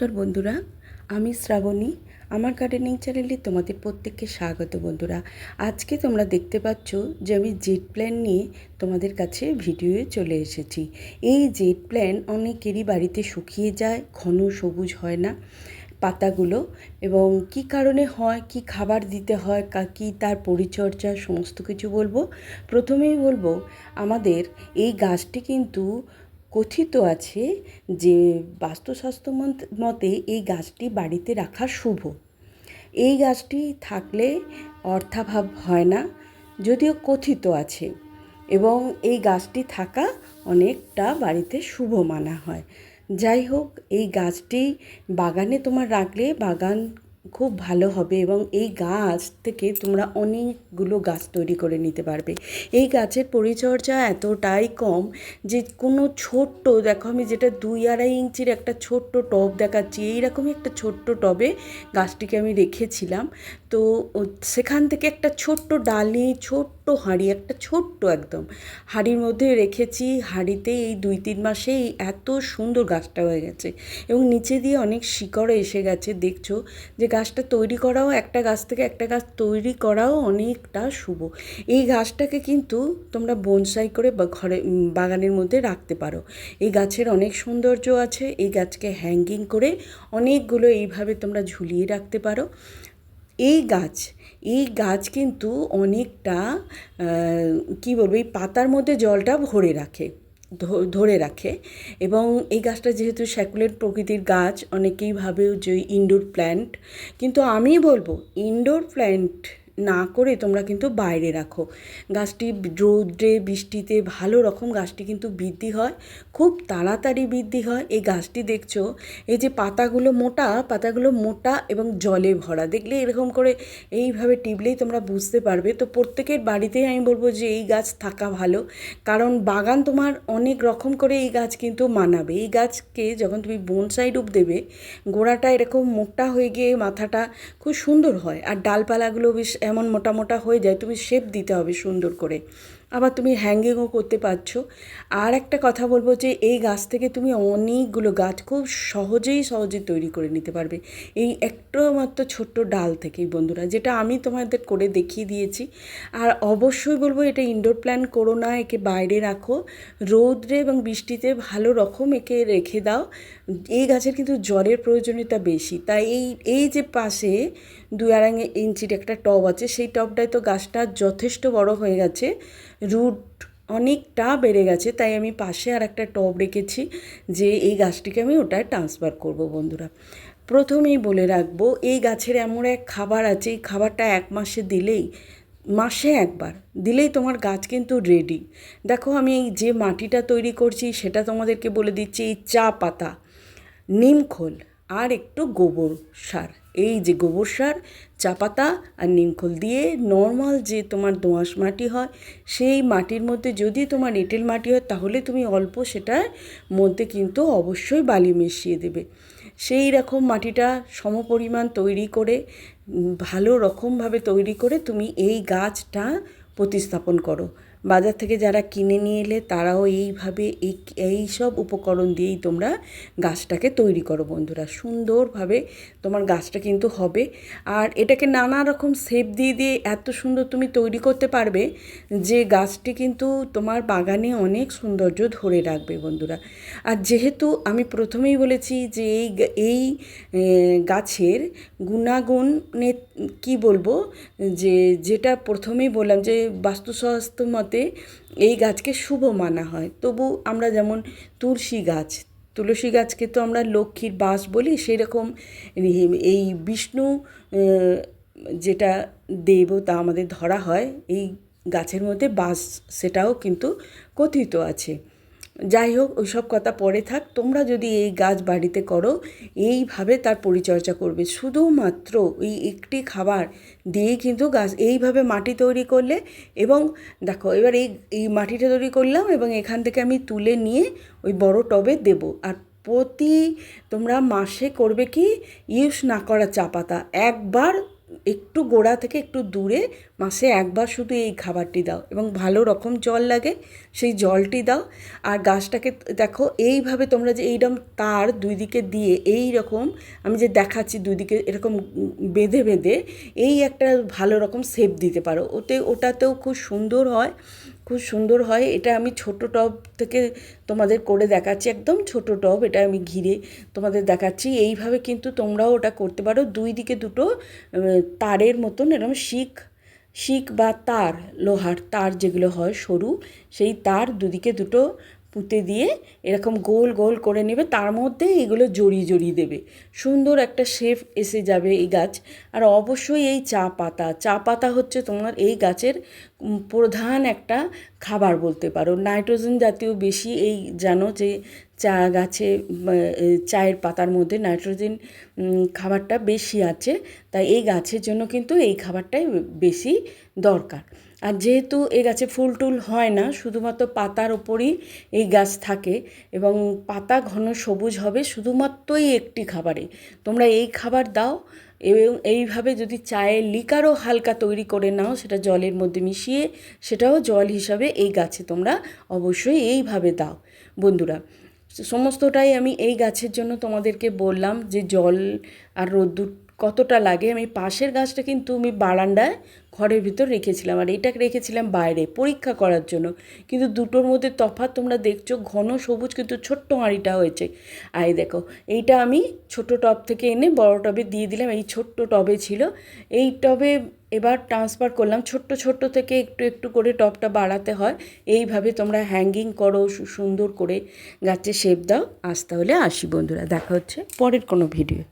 নমস্কার বন্ধুরা, আমি শ্রাবণী। আমার গার্ডেনিং চ্যানেলে তোমাদের প্রত্যেককে স্বাগত বন্ধুরা। আজকে তোমরা দেখতে পাচ্ছ যে আমি জেট প্ল্যান নিয়ে তোমাদের কাছে ভিডিওয়ে চলে এসেছি। এই জেট প্ল্যান অনেকেরই বাড়িতে শুকিয়ে যায়, ঘন সবুজ হয় না পাতাগুলো এবং কি কারণে হয়, কি খাবার দিতে হয়, কা কী তার পরিচর্যা, সমস্ত কিছু বলব। প্রথমেই বলব, আমাদের এই গাছটি কিন্তু কথিত আছে যে বাস্তুশাস্ত্র মত- মতে এই গাছটি বাড়িতে রাখা শুভ। এই গাছটি থাকলে অর্থাভাব হয় না, যদিও কথিত আছে এবং এই গাছটি থাকা অনেকটা বাড়িতে শুভ মানা হয়। যাই হোক, এই গাছটি বাগানে তোমার রাখলে বাগান খুব ভালো হবে এবং এই গাছ থেকে তোমরা অনেকগুলো গাছ তৈরি করে নিতে পারবে। এই গাছের পরিচর্যা এতটাই কম যে কোনো ছোট্ট, দেখো আমি যেটা দুই আড়াই ইঞ্চির একটা ছোট্ট টব দেখাচ্ছি, এইরকমই একটা ছোট্ট টবে গাছটিকে আমি রেখেছিলাম। তো সেখান থেকে একটা ছোট্ট ডাল, ছোট্ট হাঁড়ি, একটা ছোট্ট একদম হাঁড়ির মধ্যে রেখেছি। হাঁড়িতে এই দুই তিন মাসে এই এত সুন্দর গাছটা হয়ে গেছে এবং নিচে দিয়ে অনেক শিকড় এসে গেছে, দেখছ যে গাছটা তৈরি করাও, একটা গাছ থেকে একটা গাছ তৈরি করাও অনেকটা শুভ। এই গাছটাকে কিন্তু তোমরা বনসাই করে বা ঘরে বাগানের মধ্যে রাখতে পারো। এই গাছের অনেক সৌন্দর্য আছে, এই গাছকে হ্যাঙ্গিং করে অনেকগুলো এইভাবে তোমরা ঝুলিয়ে রাখতে পারো। এই গাছ এই গাছ কিন্তু অনেকটা কী বলব, এই পাতার মধ্যে জলটা ভরে রাখে। ধরে রাখে। এবং এই গাছটা যেহেতু স্যাকুলেট প্রকৃতির গাছ, অনেকেই ভাবেও যে ইনডোর প্ল্যান্ট কিন্তু আমি বলব ইনডোর প্ল্যান্ট না করে তোমরা কিন্তু বাইরে রাখো। গাছটি রৌদ্রে, বৃষ্টিতে ভালো রকম গাছটি কিন্তু বৃদ্ধি হয়, খুব তাড়াতাড়ি বৃদ্ধি হয়। এই গাছটি দেখছ, এই যে পাতাগুলো মোটা পাতাগুলো মোটা এবং জলে ভরা। দেখলে এরকম করে এইভাবে টিপলেই তোমরা বুঝতে পারবে। তো প্রত্যেকের বাড়িতেই আমি বলব যে এই গাছ থাকা ভালো, কারণ বাগান তোমার অনেক রকম করে এই গাছ কিন্তু মানাবে। এই গাছকে যখন তুমি বনসাই রূপ দেবে, গোড়াটা এরকম মোটা হয়ে গিয়ে মাথাটা খুব সুন্দর হয়। আর ডালপালাগুলো বেশ এমন মোটা মোটা হয়ে যায় তুমি শেপ দিতে হবে সুন্দর করে। আবার তুমি হ্যাঙ্গিংও করতে পারছ। আর একটা কথা বলব যে, এই গাছ থেকে তুমি অনেকগুলো গাছ খুব সহজেই সহজে তৈরি করে নিতে পারবে। এই একটা মাত্র ছোট্ট ডাল থেকেই, বন্ধুরা, যেটা আমি তোমাদের করে দেখিয়ে দিয়েছি। আর অবশ্যই বলব, এটা ইনডোর প্ল্যান করো না, একে বাইরে রাখো। রৌদ্রে এবং বৃষ্টিতে ভালো রকম একে রেখে দাও। এই গাছের কিন্তু জলের প্রয়োজনীয়তা বেশি। তাই এই এই যে পাশে দু আড়াই ইঞ্চির একটা টব আছে, সেই টবটায় তো গাছটা যথেষ্ট বড় হয়ে গেছে। রুট অনেকটা বেড়ে গেছে, তাই আমি পাশে আর একটা টব রেখেছি যে এই গাছটিকে আমি ওটায় ট্রান্সফার করব বন্ধুরা। প্রথমেই বলে রাখব, এই গাছের এমন এক খাবার আছে, এই খাবারটা এক মাসে দিলেই, মাসে একবার দিলেই তোমার গাছ কিন্তু রেডি দেখো আমি এই যে মাটিটা তৈরি করছি, সেটা তোমাদেরকে বলে দিচ্ছি এই চা পাতা নিমখোল আর একটু গোবর সার। এই যে গোবর সার, চা পাতা আর নিমখোল দিয়ে নর্মাল যে তোমার দোআঁশ মাটি হয়, সেই মাটির মধ্যে যদি তোমার এঁটেল মাটি হয়, তাহলে তুমি অল্প সেটার মধ্যে কিন্তু অবশ্যই বালি মিশিয়ে দেবে। সেই রকম মাটিটা সমপরিমাণ তৈরি করে ভালো রকমভাবে তৈরি করে তুমি এই গাছটা প্রতিস্থাপন করো। বাজার থেকে যারা কিনে নিয়ে এলে তারাও এইভাবে এই এই সব উপকরণ দিয়েই তোমরা গাছটাকে তৈরি করো বন্ধুরা। সুন্দরভাবে তোমার গাছটা কিন্তু হবে। আর এটাকে নানা রকম শেপ দিয়ে দিয়ে এত সুন্দর তুমি তৈরি করতে পারবে যে গাছটি কিন্তু তোমার বাগানে অনেক সৌন্দর্য ধরে রাখবে বন্ধুরা। আর যেহেতু আমি প্রথমেই বলেছি যে এই এই গাছের গুণাগুণে কি বলব? যে, যেটা প্রথমেই বললাম যে বাস্তুস্বাস্থ্য মতে এই গাছকে শুভ মানা হয়। তবু আমরা যেমন তুলসী গাছ, তুলসী গাছকে তো আমরা লক্ষ্মীর বাস বলি সেই রকম এই বিষ্ণু যেটা দেব তা আমাদের ধরা হয়, এই গাছের মধ্যে বাস সেটাও কিন্তু কথিত আছে। যাই হোক ওইসব কথা পরে থাক, তোমরা যদি এই গাছ বাড়িতে করো, এইভাবে তার পরিচর্যা করবে। শুধুমাত্র ওই একটি খাবার দিয়েই কিন্তু গাছ এইভাবে মাটি তৈরি করলে এবং দেখো, এবার এই এই মাটিটা তৈরি করলাম এবং এখান থেকে আমি তুলে নিয়ে ওই বড় টবে দেবো। আর প্রতি তোমরা মাসে করবে কি, ইউজ না করা চা পাতা। একবার একটু গোড়া থেকে একটু দূরে মাসে একবার শুধু এই খাবারটি দাও এবং ভালো রকম জল লাগে, সেই জলটি দাও। আর গাছটাকে দেখো, এইভাবে তোমরা যে এইরকম তার দুই দিকে দিয়ে এই রকম আমি যে দেখাচ্ছি দুই দিকে এরকম বেঁধে বেঁধে, এই একটা ভালো রকম শেপ দিতে পারো। ওতে, ওটাতেও খুব সুন্দর হয়। খুব সুন্দর হয়। এটা আমি ছোট টব থেকে তোমাদের করে দেখাচ্ছি, একদম ছোট টব, এটা আমি ঘিরে তোমাদের দেখাচ্ছি। এইভাবে কিন্তু তোমরাও ওটা করতে পারো। দুই দিকে দুটো তারের মতন এরকম শিখ শিখ বা তার, লোহার তার যেগুলো হয় সরু, সেই তার দুদিকে দুটো পুঁতে দিয়ে এরকম গোল গোল করে নেবে, তার মধ্যে এগুলো জড়িয়ে জড়িয়ে দেবে। সুন্দর একটা শেপ এসে যাবে এই গাছ। আর অবশ্যই এই চা পাতা। চা পাতা হচ্ছে তোমার এই গাছের প্রধান একটা খাবার বলতে পারো। নাইট্রোজেন জাতীয় বেশি এই জানো যে চা গাছে চায়ের পাতার মধ্যে নাইট্রোজেন খাবারটা বেশি আছে। তাই এই গাছের জন্য কিন্তু এই খাবারটাই বেশি দরকার। আর যেহেতু এই গাছে ফুল টুল হয় না, শুধুমাত্র পাতার ওপরই এই গাছ থাকে এবং পাতা ঘন সবুজ হবে শুধুমাত্রই একটি খাবারে। তোমরা এই খাবার দাও এবং এইভাবে যদি চায়ের লিকারও হালকা তৈরি করে নাও, সেটা জলের মধ্যে মিশিয়ে সেটাও জল হিসাবে এই গাছে তোমরা অবশ্যই এইভাবে দাও। বন্ধুরা, সমস্তটাই আমি এই গাছের জন্য তোমাদেরকে বললাম যে জল আর রোদ্দুর কতটা লাগে? আমি পাশের গাছটা কিন্তু আমি বারান্দায় ঘরের ভিতর রেখেছিলাম আর এইটা রেখেছিলাম বাইরে পরীক্ষা করার জন্য। কিন্তু দুটোর মধ্যে তফাৎ তোমরা দেখছ, ঘন সবুজ কিন্তু ছোট্ট হাঁড়িটা হয়েছে। এই দেখো, এইটা আমি ছোট টব থেকে এনে বড় টবে দিয়ে দিলাম, এই ছোট্ট টবে ছিল। এই টবে এবার ট্রান্সফার করলাম, ছোট্ট ছোট্ট থেকে একটু একটু করে টবটা বাড়াতে হয়। এইভাবে তোমরা হ্যাঙ্গিং করো সুন্দর করে গাছে শেপ দাও। আজ তাহলে আসি বন্ধুরা, দেখা হচ্ছে পরের কোনো ভিডিও।